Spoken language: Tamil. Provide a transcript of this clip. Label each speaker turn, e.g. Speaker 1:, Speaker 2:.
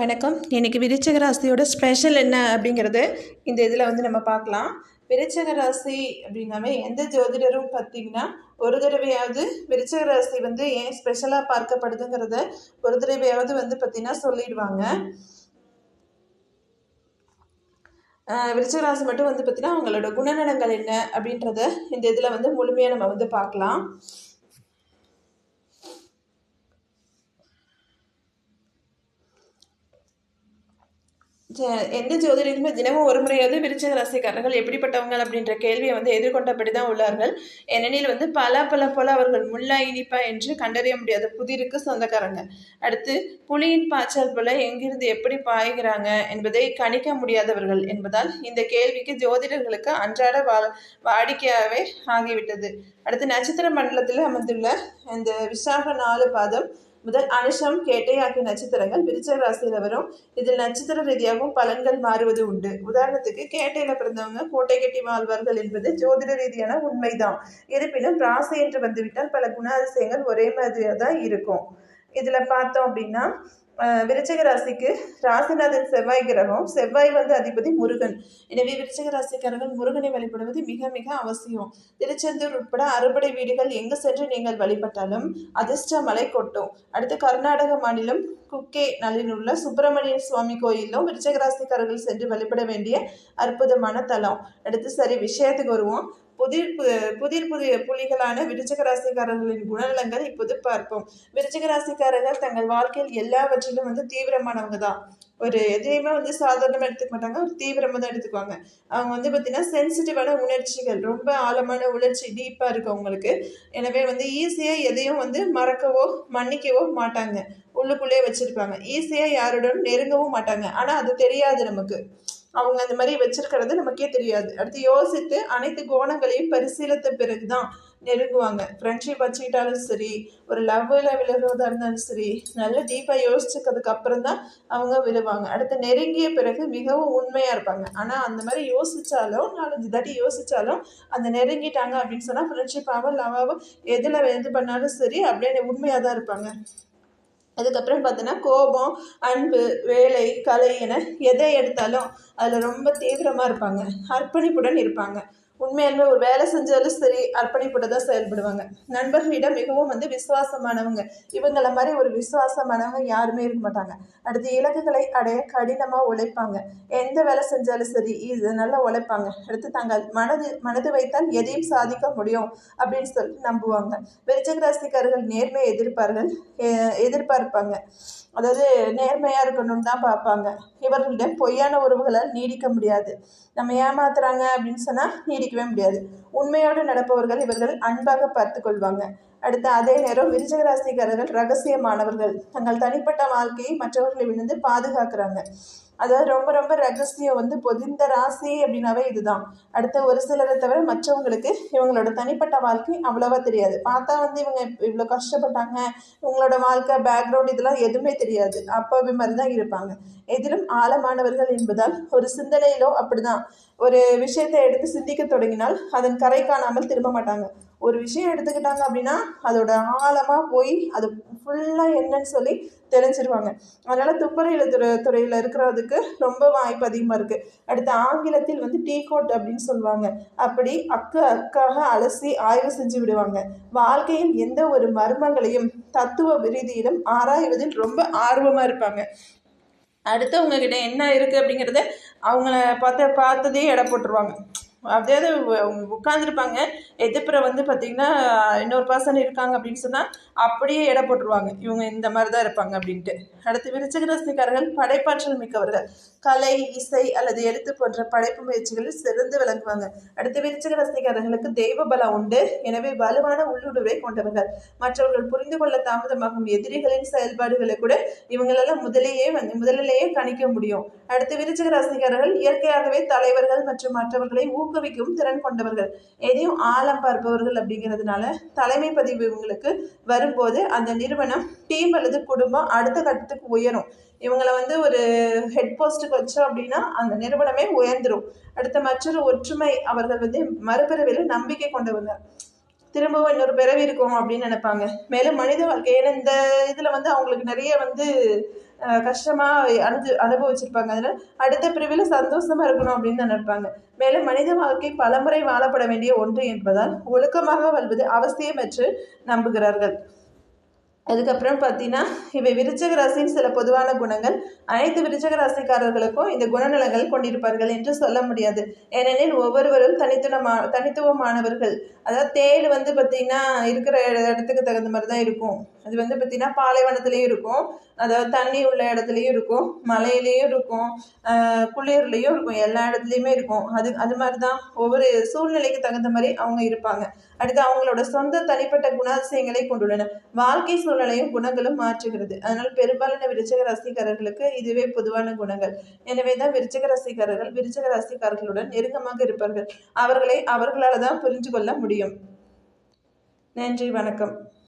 Speaker 1: வணக்கம். இன்றைக்கி விருச்சக ராசியோட ஸ்பெஷல் என்ன அப்படிங்கிறது இந்த இதில் வந்து நம்ம பார்க்கலாம். விருச்சக ராசி அப்படின்னாவே எந்த ஜோதிடரும் பார்த்தீங்கன்னா ஒரு தடவையாவது விருச்சக ராசி வந்து ஏன் ஸ்பெஷலாக பார்க்கப்படுதுங்கிறத ஒரு தடவையாவது வந்து பார்த்திங்கன்னா சொல்லிடுவாங்க. விருச்சக ராசி மட்டும் வந்து பார்த்திங்கன்னா அவங்களோட குணநலங்கள் என்ன அப்படின்றத இந்த இதில் வந்து முழுமையாக நம்ம வந்து பார்க்கலாம். எந்த ஜோதிடருமே தினமும் ஒரு முறையாவது விருச்சக ராசிக்காரர்கள் எப்படிப்பட்டவங்க அப்படின்ற கேள்வியை வந்து எதிர்கொண்டபடி தான் உள்ளார்கள். ஏனெனில் வந்து பல பல போல அவர்கள் முல்லா இனிப்பா என்று கண்டறிய முடியாத புதிருக்கு சொந்தக்காரங்க. அடுத்து புலியின் பாய்ச்சல் போல எங்கிருந்து எப்படி பாய்கிறாங்க என்பதை கணிக்க முடியாதவர்கள் என்பதால் இந்த கேள்விக்கு ஜோதிடர்களுக்கு அன்றாட வா வாடிக்கையாகவே ஆகிவிட்டது. அடுத்து நட்சத்திர மண்டலத்தில் அமர்ந்துள்ள இந்த விசாக நாலு பாதம் முதல் அனுஷம் கேட்டை ஆகிய நட்சத்திரங்கள் விருச்சக ராசியில் வரும். இதில் நட்சத்திர ரீதியாகவும் பலன்கள் மாறுவது உண்டு. உதாரணத்துக்கு கேட்டையில பிறந்தவங்க கோட்டை கட்டி வாழ்வார்கள் என்பது ஜோதிட ரீதியான உண்மைதான். இருப்பினும் ராசி என்று வந்துவிட்டால் பல குணாதிசயங்கள் ஒரே மாதிரியாக தான் இருக்கும். இதில் பார்த்தோம் அப்படின்னா விருச்சிக ராசிக்கு ராசிநாதன் செவ்வாய் கிரகம். செவ்வாய் வந்து அதிபதி முருகன். எனவே விருச்சிக ராசிக்காரர்கள் முருகனை வழிபடுவது மிக மிக அவசியம். திருச்செந்தூர் உட்பட அறுபடை வீடுகள் எங்கு சென்று நீங்கள் வழிபட்டாலும் அதிர்ஷ்ட மலை கொட்டும். அடுத்து கர்நாடக மாநிலம் குக்கே நலில் உள்ள சுப்பிரமணிய சுவாமி கோயிலும் விருச்சிக ராசிக்காரர்கள் சென்று வழிபட வேண்டிய அற்புதமான தலம். அடுத்து சரி விஷயத்துக்கு வருவோம். புதிர் புதிர் புதிய புலிகளான விருச்சிக ராசிக்காரர்களின் குணநலங்கள் இப்போது பார்ப்போம். விருச்சிக ராசிக்காரர்கள் தங்கள் வாழ்க்கையில் எல்லாவற்றிலும் வந்து தீவிரமானவங்க தான். ஒரு எதையுமே வந்து சாதாரணமாக எடுத்துக்க மாட்டாங்க ஒரு தீவிரமாக தான் எடுத்துக்குவாங்க. அவங்க வந்து பார்த்தீங்கன்னா சென்சிட்டிவான உணர்ச்சிகள் ரொம்ப ஆழமான உணர்ச்சி டீப்பாக இருக்கும் அவங்களுக்கு. எனவே வந்து ஈஸியாக எதையும் வந்து மறக்கவோ மன்னிக்கவோ மாட்டாங்க. உள்ளுக்குள்ளேயே வச்சிருப்பாங்க. ஈஸியாக யாருடன் நெருங்கவும் மாட்டாங்க. ஆனால் அது தெரியாது நமக்கு. அவங்க அந்த மாதிரி வச்சிருக்கிறது நமக்கே தெரியாது. அடுத்து யோசித்து அனைத்து கோணங்களையும் பரிசீலித்த பிறகு தான் நெருங்குவாங்க. ஃப்ரெண்ட்ஷிப் வச்சுக்கிட்டாலும் சரி ஒரு லவ்வில் விழுகிறதா இருந்தாலும் சரி நல்ல டீப்பாக யோசிச்சுக்கிறதுக்கு அப்புறம் தான் அவங்க விழுவாங்க. அடுத்து நெருங்கிய பிறகு மிகவும் உண்மையாக இருப்பாங்க. ஆனால் அந்த மாதிரி யோசித்தாலும் நாலஞ்சு தாட்டி யோசித்தாலும் அந்த நெருங்கிட்டாங்க அப்படின்னு சொன்னால் ஃப்ரெண்ட்ஷிப்பாகவும் லவ்வாகவும் எதில் இது பண்ணாலும் சரி அப்படியே உண்மையாக தான் இருப்பாங்க. அதுக்கப்புறம் பார்த்தோன்னா கோபம் அன்பு வேலை கலை என எதை எடுத்தாலும் அதில் ரொம்ப தீவிரமாக இருப்பாங்க. அர்ப்பணிப்புடன் இருப்பாங்க. உண்மையாலுமே ஒரு வேலை செஞ்சாலும் சரி அர்ப்பணிப்புடன் தான் செயல்படுவாங்க. நண்பர்களிடம் மிகவும் வந்து விசுவாசமானவங்க. இவங்கள மாதிரி ஒரு விசுவாசமானவங்க யாருமே இருக்க மாட்டாங்க. அடுத்து இலக்குகளை அடைய கடினமாக உழைப்பாங்க. எந்த வேலை செஞ்சாலும் சரி இது நல்லா உழைப்பாங்க. அடுத்து தங்கள் மனது மனது வைத்தால் எதையும் சாதிக்க முடியும் அப்படின்னு சொல்லி நம்புவாங்க. விருச்சக ராசிக்காரர்கள் நேர்மையை எதிர்ப்பார்கள் எ- எதிர்பார்ப்பாங்க. அதாவது நேர்மையாக இருக்கணும்னு தான் பார்ப்பாங்க. இவர்களிடம் பொய்யான உறவுகளால் நீடிக்க முடியாது. நம்ம ஏமாத்துறாங்க அப்படின்னு சொன்னால் நீடிக்கவே முடியாது. உண்மையோடு நடப்பவர்கள் இவர்கள் அன்பாக பார்த்து கொள்வாங்க. அடுத்து அதே நேரம் விருச்சகராசிக்காரர்கள் ரகசியமானவர்கள். தங்கள் தனிப்பட்ட வாழ்க்கையை மற்றவர்களை விழுந்து பாதுகாக்கிறாங்க. அதாவது ரொம்ப ரொம்ப ரகசியம் வந்து பொதிந்த ராசி அப்படின்னாவே இதுதான். அடுத்து ஒரு சிலரை தவிர மற்றவங்களுக்கு இவங்களோட தனிப்பட்ட வாழ்க்கை அவ்வளோவா தெரியாது. பார்த்தா வந்து இவங்க இவ்வளோ கஷ்டப்பட்டாங்க. இவங்களோட வாழ்க்கை பேக்ரவுண்ட் இதெல்லாம் எதுவுமே தெரியாது. அப்போவே மாதிரி தான் இருப்பாங்க. எதிலும் ஆழமானவர்கள் என்பதால் ஒரு சிந்தனையிலோ அப்படிதான். ஒரு விஷயத்தை எடுத்து சிந்திக்க தொடங்கினால் அதன் கரை காணாமல் திரும்ப மாட்டாங்க. ஒரு விஷயம் எடுத்துக்கிட்டாங்க அப்படின்னா அதோட ஆழமாக போய் அது ஃபுல்லாக என்னன்னு சொல்லி தெரிஞ்சிருவாங்க அதனால் துப்பறையில துறை துறையில் இருக்கிறதுக்கு ரொம்ப வாய்ப்பு அதிகமாக இருக்குது அடுத்து ஆங்கிலத்தில் வந்து டீ கோட் அப்படின்னு சொல்லுவாங்க. அப்படி அக்கு அக்காக அலசி ஆய்வு செஞ்சு விடுவாங்க. வாழ்க்கையில் எந்த ஒரு மர்மங்களையும் தத்துவ ரீதியிலும் ஆராய்வதில் ரொம்ப ஆர்வமாக இருப்பாங்க. அடுத்தவங்க கிட்ட என்ன இருக்குது அப்படிங்கிறத அவங்கள பார்த்த பார்த்ததே எடை போட்டுருவாங்க. அதாவது உட்காந்துருப்பாங்க எதிர்ப்புற வந்து பார்த்திங்கன்னா இன்னொரு பர்சன் இருக்காங்க அப்படின்னு சொன்னால் அப்படியே எடை போட்டுருவாங்க. இவங்க இந்த மாதிரி தான் இருப்பாங்க அப்படின்ட்டு. அடுத்து விருச்சகராசிக்காரர்கள் படைப்பாற்றல் மிக்கவர்கள். கலை இசை அல்லது எழுத்து போன்ற படைப்பு முயற்சிகளில் சிறந்து விளங்குவாங்க. அடுத்து விருச்சகராசிக்காரர்களுக்கு தெய்வ பலம் உண்டு. எனவே வலுவான உள்ளுடுவை கொண்டவர்கள். மற்றவர்கள் புரிந்து கொள்ள தாமதமாகும் எதிரிகளின் செயல்பாடுகளை கூட இவங்களெல்லாம் முதலேயே வந்து முதலிலேயே கணிக்க முடியும். அடுத்து விருச்சகராசிக்காரர்கள் இயற்கையாகவே தலைவர்கள் மற்றும் மற்றவர்களை ஊக்குவிக்கும் திறன் கொண்டவர்கள். எதையும் ஆழம் பார்ப்பவர்கள் அப்படிங்கிறதுனால தலைமை பதிவு இவங்களுக்கு வரும்போது அந்த நிறுவனம் டீம் அல்லது குடும்பம் அடுத்த கட்டத்துக்கு உயரும். இவங்களை வந்து ஒரு ஹெட் போஸ்ட்டுக்கு வச்சோம் அப்படின்னா அந்த நிறுவனமே உயர்ந்துரும். அடுத்த மற்றொரு ஒற்றுமை அவர்கள் வந்து மறுபிறவியில் நம்பிக்கை கொண்டு வந்தார் திரும்பவும் இன்னொரு பிறவி இருக்கும் அப்படின்னு நினைப்பாங்க. மேலும் மனித வாழ்க்கை ஏன்னா இந்த இதில் வந்து அவங்களுக்கு நிறைய வந்து கஷ்டமாக அனுது அனுபவிச்சிருப்பாங்க. அதனால் அடுத்த பிரிவில் சந்தோஷமாக இருக்கணும் அப்படின்னு நினைப்பாங்க. மேலும் மனித வாழ்க்கை பலமுறை வாழப்பட வேண்டிய ஒன்று என்பதால் ஒழுக்கமாக வாழ்வது அவசியம் என்று நம்புகிறார்கள். அதுக்கப்புறம் பார்த்தீங்கன்னா இவை விருச்சக ராசியின் சில பொதுவான குணங்கள். அனைத்து விருச்சக ராசிக்காரர்களுக்கும் இந்த குணநலங்கள் கொண்டிருப்பார்கள் என்று சொல்ல முடியாது. ஏனெனில் ஒவ்வொருவரும் தனித்துவமா தனித்துவமானவர்கள். அதாவது தேள் வந்து பார்த்திங்கன்னா இருக்கிற இடத்துக்கு தகுந்த மாதிரி தான் இருக்கும். அது வந்து பார்த்திங்கன்னா பாலைவனத்துலேயும் இருக்கும். அதாவது தண்ணி உள்ள இடத்துலையும் இருக்கும். மலையிலையும் இருக்கும். குளிர்லேயும் இருக்கும். எல்லா இடத்துலையுமே இருக்கும். அது அது மாதிரி தான் ஒவ்வொரு சூழ்நிலைக்கு தகுந்த மாதிரி அவங்க இருப்பாங்க. அடுத்து அவங்களோட சொந்த தனிப்பட்ட குணாதிசயங்களை கொண்டுள்ளன. வாழ்க்கை சூழ்நிலையும் குணங்களும் மாற்றுகிறது. அதனால் பெரும்பாலான விருச்சக ராசிக்காரர்களுக்கு இதுவே பொதுவான குணங்கள். எனவே தான் விருச்சக ராசிக்காரர்கள் விருச்சக ராசிக்காரர்களுடன் நெருக்கமாக இருப்பார்கள். அவர்களை அவர்களால் தான் புரிஞ்சு கொள்ள முடியும். நன்றி வணக்கம்.